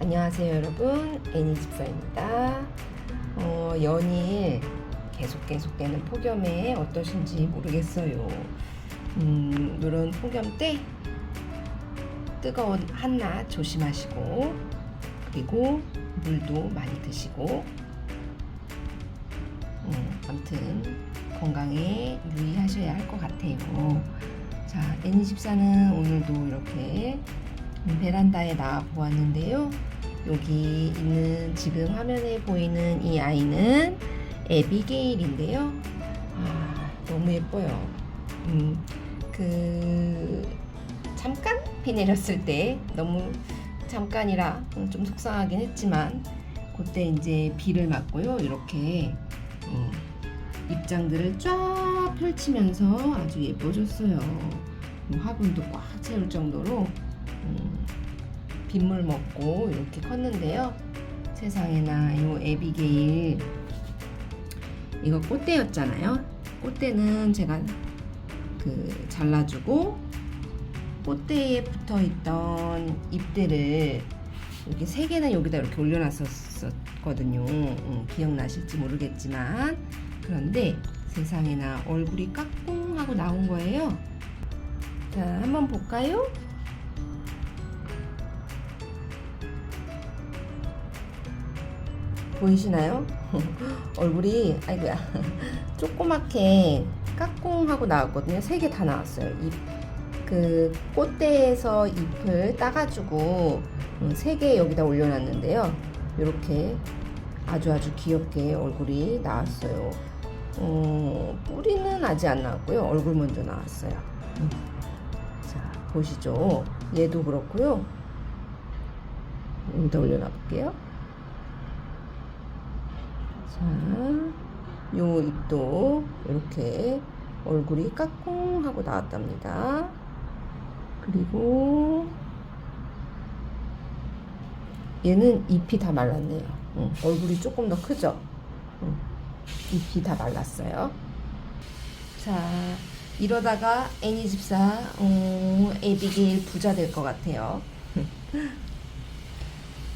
안녕하세요 여러분. 애니집사입니다. 어, 연일 계속 계속되는 폭염에 어떠신지 모르겠어요. 음, 이런 폭염 때 뜨거운 한낮 조심하시고 그리고 물도 많이 드시고 음, 아무튼 건강에 유의하셔야 할 것 같아요. 자 애니집사는 오늘도 이렇게 음, 베란다에 나와 보았는데요. 여기 있는 지금 화면에 보이는 이 아이는 에비게일인데요. 아, 너무 예뻐요. 음, 그 잠깐 비 내렸을 때 너무 잠깐이라 좀 속상하긴 했지만 그때 이제 비를 맞고요. 이렇게 음, 입장들을 쫙 펼치면서 아주 예뻐졌어요. 뭐 화분도 꽉 채울 정도로 음, 빗물 먹고 이렇게 컸는데요. 세상에나 요 에비게일 이거 꽃대였잖아요. 꽃대는 제가 그 잘라주고 꽃대에 붙어 있던 잎들을 이렇게 세 개는 여기다 이렇게 올려놨었거든요. 음, 기억나실지 모르겠지만 그런데 세상에나 얼굴이 까꿍하고 나온 거예요. 자, 한번 볼까요? 보이시나요? 얼굴이 아이고야 조그맣게 까꿍하고 나왔거든요. 세 개 다 나왔어요. 잎, 그 꽃대에서 잎을 따가지고 음, 세개 여기다 올려놨는데요. 이렇게 아주 아주 귀엽게 얼굴이 나왔어요. 어, 뿌리는 아직 안 나왔고요. 얼굴 먼저 나왔어요. 음. 자 보시죠. 얘도 그렇고요. 여기다 올려놔 볼게요. 자, 요 입도 이렇게 얼굴이 까꿍 하고 나왔답니다. 그리고 얘는 잎이 다 말랐네요. 응, 얼굴이 조금 더 크죠? 응, 잎이 다 말랐어요. 자, 이러다가 애니 집사 어, 에비게일 부자 될 것 같아요.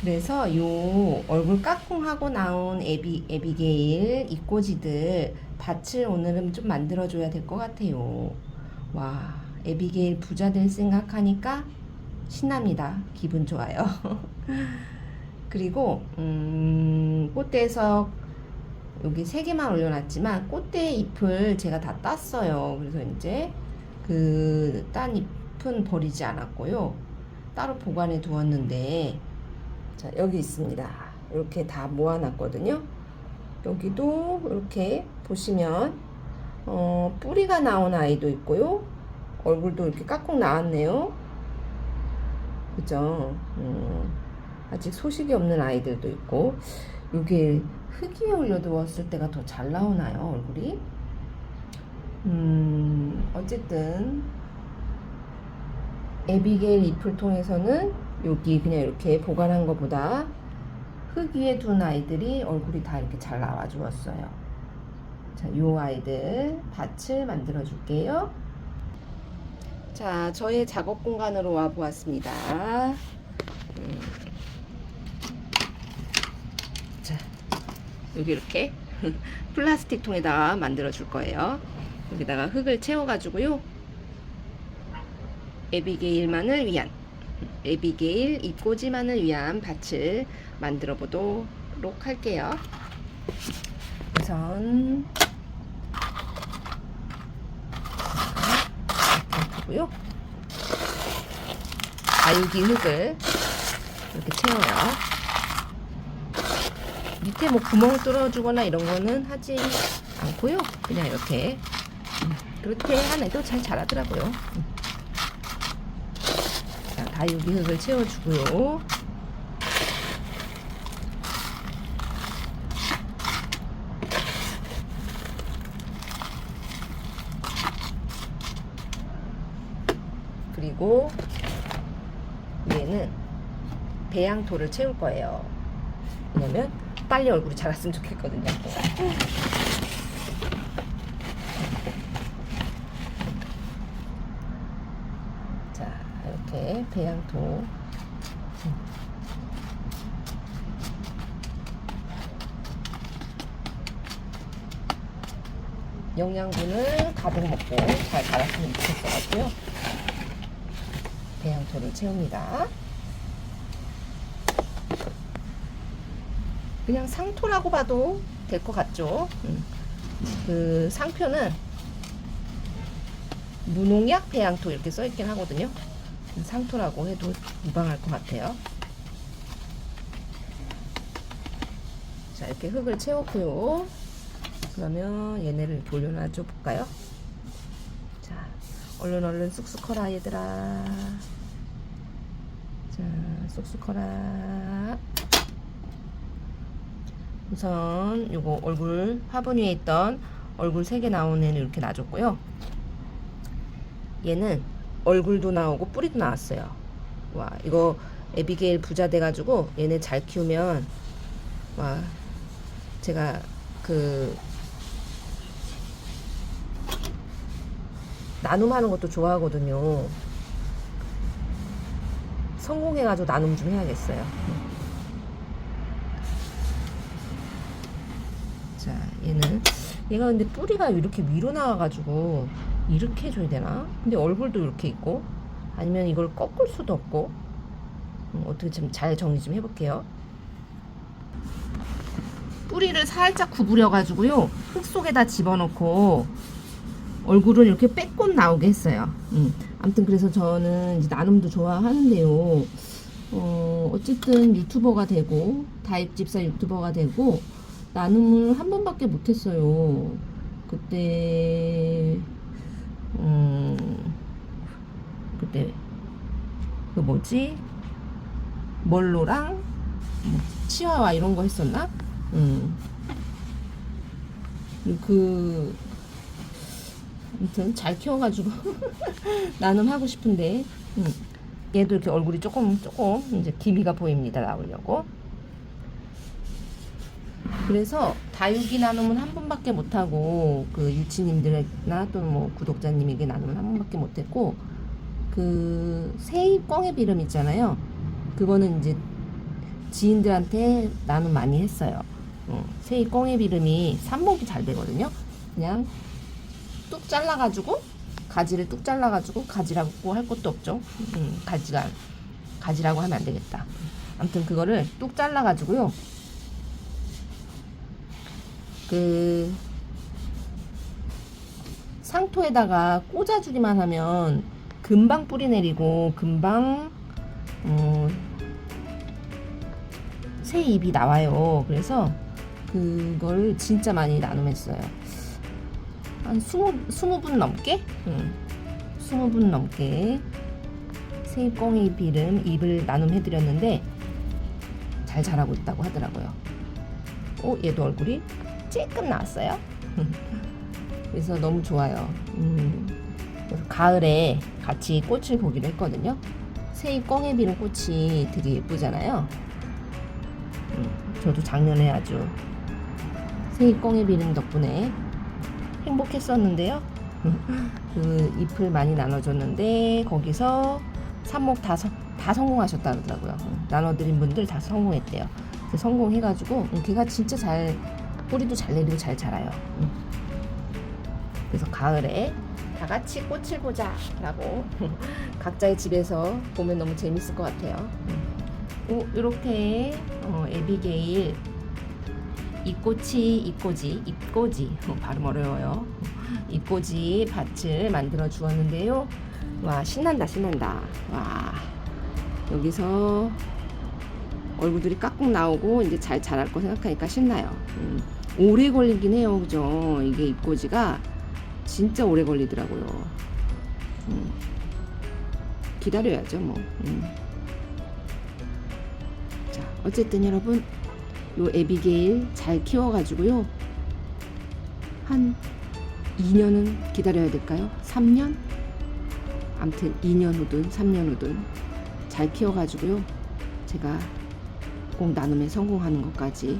그래서 요 얼굴 까꿍하고 나온 에비, 에비게일 이꼬지들 밭을 오늘은 좀 만들어줘야 될 것 같아요. 와, 에비게일 부자 될 생각하니까 신납니다. 기분 좋아요. 그리고, 음, 꽃대에서 여기 세 개만 올려놨지만 꽃대 잎을 제가 다 땄어요. 그래서 이제 그 딴 잎은 버리지 않았고요. 따로 보관해 두었는데 자, 여기 있습니다. 이렇게 다 모아놨거든요. 여기도 이렇게 보시면, 어, 뿌리가 나온 아이도 있고요. 얼굴도 이렇게 까꿍 나왔네요. 그죠? 음, 아직 소식이 없는 아이들도 있고, 이게 흙 위에 올려두었을 때가 더 잘 나오나요, 얼굴이? 음, 어쨌든, 에비게일 잎을 통해서는 여기 그냥 이렇게 보관한 것보다 흙 위에 둔 아이들이 얼굴이 다 이렇게 잘 나와 주었어요. 자, 요 아이들 밭을 만들어 줄게요. 자, 저의 작업 공간으로 와 보았습니다. 음. 자, 여기 이렇게 플라스틱 통에다가 만들어 줄 거예요. 여기다가 흙을 채워 가지고요. 에비게일만을 위한 에비게일 입꼬지만을 위한 밭을 만들어 보도록 할게요. 우선 하고요. 아유기 흙을 이렇게 채워요. 밑에 뭐 구멍 뚫어주거나 이런 거는 하지 않고요. 그냥 이렇게 음, 그렇게 한 애도 잘 자라더라고요. 음. 자, 다육이 흙을 채워주고요. 그리고 위에는 배양토를 채울 거예요. 왜냐면 빨리 얼굴이 자랐으면 좋겠거든요. 배양토 영양분을 가득 먹고 잘 갈았으면 좋을 것 같고요. 배양토를 채웁니다. 그냥 상토라고 봐도 될 것 같죠. 음. 그 상표는 무농약 배양토 이렇게 써있긴 하거든요. 상토라고 해도 무방할 것 같아요. 자, 이렇게 흙을 채웠고요. 그러면 얘네를 이렇게 올려놔 줘 볼까요? 자, 얼른 얼른 쑥쑥 커라 얘들아. 자, 쑥쑥 커라. 우선 요거 얼굴 화분 위에 있던 얼굴 3개 나온 애는 이렇게 놔줬고요. 얘는 얼굴도 나오고 뿌리도 나왔어요. 와 이거 에비게일 부자 돼가지고 얘네 잘 키우면 와 제가 그 나눔하는 것도 좋아하거든요. 성공해가지고 나눔 좀 해야겠어요. 자, 얘는 얘가 근데 뿌리가 이렇게 위로 나와가지고 이렇게 해줘야 되나? 근데 얼굴도 이렇게 있고 아니면 이걸 꺾을 수도 없고 음, 어떻게 좀 잘 정리 좀 해볼게요. 뿌리를 살짝 구부려 가지고요 흙 속에다 집어넣고 얼굴을 이렇게 빼꼼 나오게 했어요. 음. 아무튼 그래서 저는 이제 나눔도 좋아하는데요. 어, 어쨌든 유튜버가 되고 다입집사 유튜버가 되고 나눔을 한 번밖에 못했어요. 그때 음 그때 그 뭐지 멀로랑 뭐 치와와 이런 거 했었나? 음. 그 아무튼 잘 키워가지고 나눔 하고 싶은데 음. 얘도 이렇게 얼굴이 조금 조금 이제 기미가 보입니다 나오려고 그래서 다육이 나눔은 한 번밖에 못하고 그 유치님들이나 또뭐 구독자님에게 나눔은 한 번밖에 못했고 그 세입 꽝의 비름 있잖아요. 그거는 이제 지인들한테 나눔 많이 했어요. 어, 세입 꽝의 비름이 삽목이 잘 되거든요. 그냥 뚝 잘라가지고 가지를 뚝 잘라가지고 가지라고 할 것도 없죠. 음, 가지가 가지라고 하면 안 되겠다. 아무튼 그거를 뚝 잘라가지고요. 그 상토에다가 꽂아주기만 하면 금방 뿌리 내리고 금방 어, 새 잎이 나와요. 그래서 그걸 진짜 많이 나눔했어요. 한 20, 20분 넘게? 응. 20분 넘게 새잎꽁이 비름 잎을 나눔해드렸는데 잘 자라고 있다고 하더라고요. 어, 얘도 얼굴이 찔끔 나왔어요. 그래서 너무 좋아요. 음, 그래서 가을에 같이 꽃을 보기로 했거든요. 새잎 꽁에 비는 꽃이 되게 예쁘잖아요. 음, 저도 작년에 아주 새잎 꽁에 비는 덕분에 행복했었는데요. 그 잎을 많이 나눠줬는데 거기서 삽목 다, 성- 다 성공하셨다 그러더라고요. 음, 나눠드린 분들 다 성공했대요. 그래서 성공해가지고 음, 걔가 진짜 잘 뿌리도 잘 내리고 잘 자라요. 음. 그래서 가을에 다 같이 꽃을 보자 라고 각자의 집에서 보면 너무 재밌을 것 같아요. 오, 이렇게 어, 에비게일 잎꽃이 잎꽂이 잎꽂이 어, 발음 어려워요. 잎꽂이 밭을 만들어 주었는데요. 와 신난다 신난다. 와 여기서 얼굴들이 깍꿍 나오고 이제 잘 자랄 거 생각하니까 신나요. 음, 오래 걸리긴 해요, 그죠? 이게 잎꽂이가 진짜 오래 걸리더라고요. 음, 기다려야죠, 뭐. 음. 자, 어쨌든 여러분, 요 에비게일 잘 키워가지고요. 한 2년은 기다려야 될까요? 3년? 암튼 2년 후든 3년 후든 잘 키워가지고요. 제가 꼭 나눔에 성공하는 것까지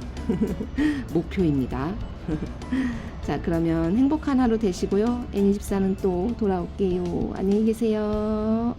목표입니다. 자, 그러면 행복한 하루 되시고요. 애니 집사는 또 돌아올게요. 안녕히 계세요.